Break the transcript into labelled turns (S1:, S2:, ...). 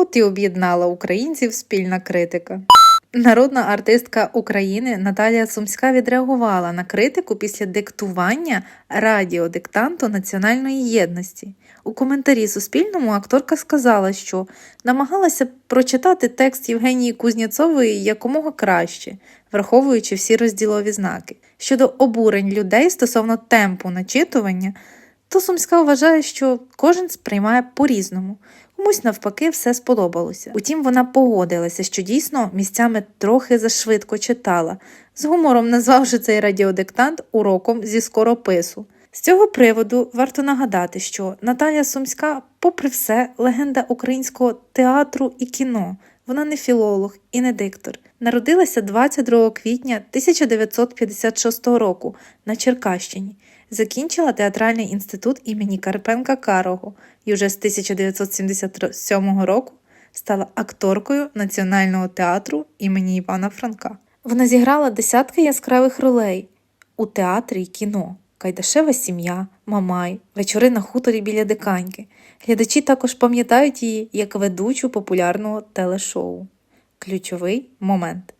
S1: От і об'єднала українців спільна критика. Народна артистка України Наталія Сумська відреагувала на критику після диктування радіодиктанту національної єдності. У коментарі Суспільному акторка сказала, що намагалася прочитати текст Євгенії Кузнєцової якомога краще, враховуючи всі розділові знаки. Щодо обурень людей стосовно темпу начитування, то Сумська вважає, що кожен сприймає по-різному. Комусь навпаки все сподобалося. Утім, вона погодилася, що дійсно місцями трохи зашвидко читала, з гумором назвавши цей радіодиктант уроком зі скоропису. З цього приводу варто нагадати, що Наталія Сумська, попри все, легенда українського театру і кіно. Вона не філолог і не диктор. Народилася 22 квітня 1956 року на Черкащині. Закінчила театральний інститут імені Карпенка Карого і вже з 1977 року стала акторкою Національного театру імені Івана Франка. Вона зіграла десятки яскравих ролей у театрі й кіно. Кайдашева сім'я, Мамай, вечори на хуторі біля диканьки. Глядачі також пам'ятають її як ведучу популярного телешоу. Ключовий момент.